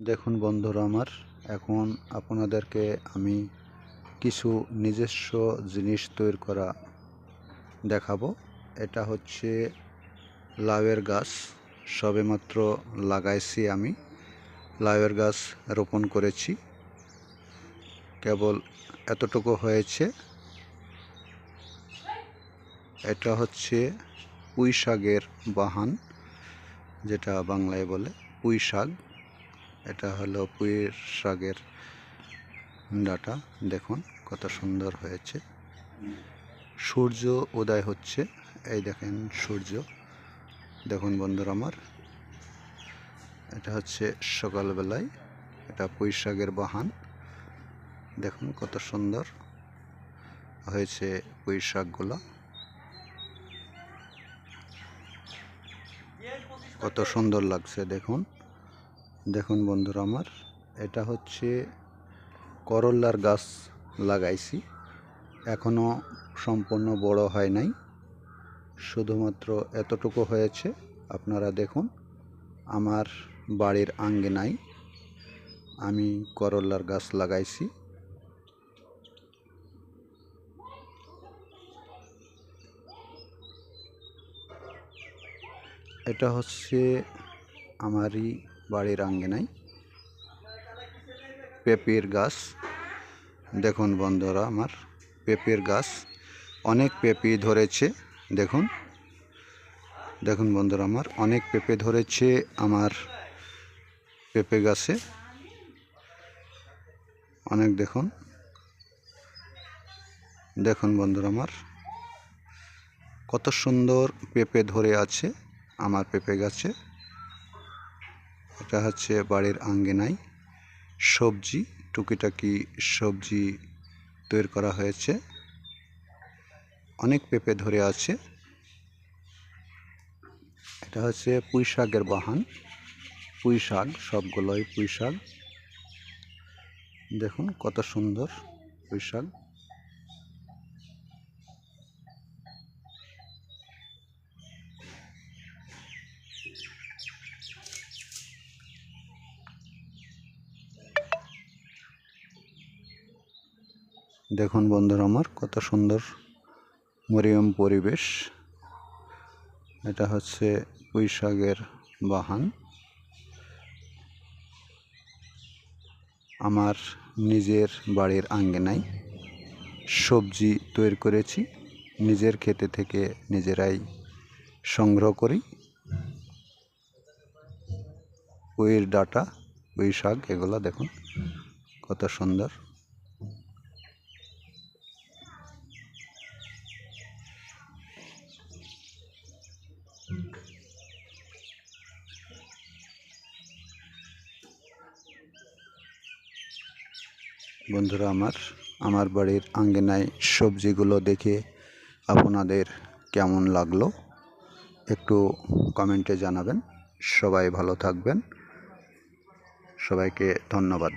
দেখুন বন্ধুরা আমার, এখন আপনাদেরকে আমি কিছু নিজস্ব জিনিস তৈরি করা দেখাবো। এটা হচ্ছে লাউয়ের গাছ, সবেমাত্র লাগাইছি আমি। লাউয়ের গাছ রোপণ করেছি। কেবল এতটুকু হয়েছে। এটা হচ্ছে পুঁই শাকের বাহান, যেটা বাংলায় বলে পুঁই শাক। এটা হলো পুঁইয়ের শাকের ডাটা। দেখুন কত সুন্দর হয়েছে। সূর্য উদয় হচ্ছে। এই দেখেন সূর্য। দেখুন বন্ধুরা আমার, এটা হচ্ছে সকালবেলায় এটা পুঁই শাকের বাহান। দেখুন কত সুন্দর হয়েছে পুঁই শাকগুলো। কত সুন্দর লাগছে, দেখুন। দেখুন বন্ধুরা আমার, এটা হচ্ছে করল্লার গাছ লাগাইছি। এখনও সম্পূর্ণ বড় হয় নাই। শুধুমাত্র এতটুকু হয়েছে, আপনারা দেখুন, আমার বাড়ির আঙ্গিনায় আমি করল্লার গাছ লাগাইছি। এটা হচ্ছে আমারই বাড়ির আঙ্গিনায়। পেঁপের গাছ। দেখুন বন্ধুরা আমার পেঁপের গাছ। অনেক পেঁপে ধরেছে, দেখুন। দেখুন বন্ধুরা আমার অনেক পেঁপে ধরেছে আমার পেঁপে গাছে। অনেক দেখুন। দেখুন বন্ধুরা আমার কত সুন্দর পেঁপে ধরে আছে আমার পেঁপে গাছে। এটা হচ্ছে বাড়ির আঙ্গিনায় সবজি, টুকিটাকি সবজি তৈরি করা হয়েছে। অনেক পেঁপে ধরে আছে। এটা হচ্ছে পুঁই শাকের বাহান। পুঁই শাক, সবগুলোই পুঁই শাক। দেখুন কত সুন্দর পুঁই শাক। দেখুন বন্ধুরা আমার, কত সুন্দর মরিয়ম পরিবেশ। এটা হচ্ছে পুঁই শাকের বাহান। আমার নিজের বাড়ির আঙ্গিনায় সবজি তৈরি করেছি। নিজের খেতে থেকে নিজেরাই সংগ্রহ করি। পুঁইয়ের ডাটা পুঁই শাক এগুলো দেখুন, কত সুন্দর। বন্ধুরা আমার আমার বাড়ির আঙ্গিনায় সবজিগুলো দেখে আপনাদের কেমন লাগল একটু কমেন্টে জানাবেন। সবাই ভালো থাকবেন। সবাইকে ধন্যবাদ।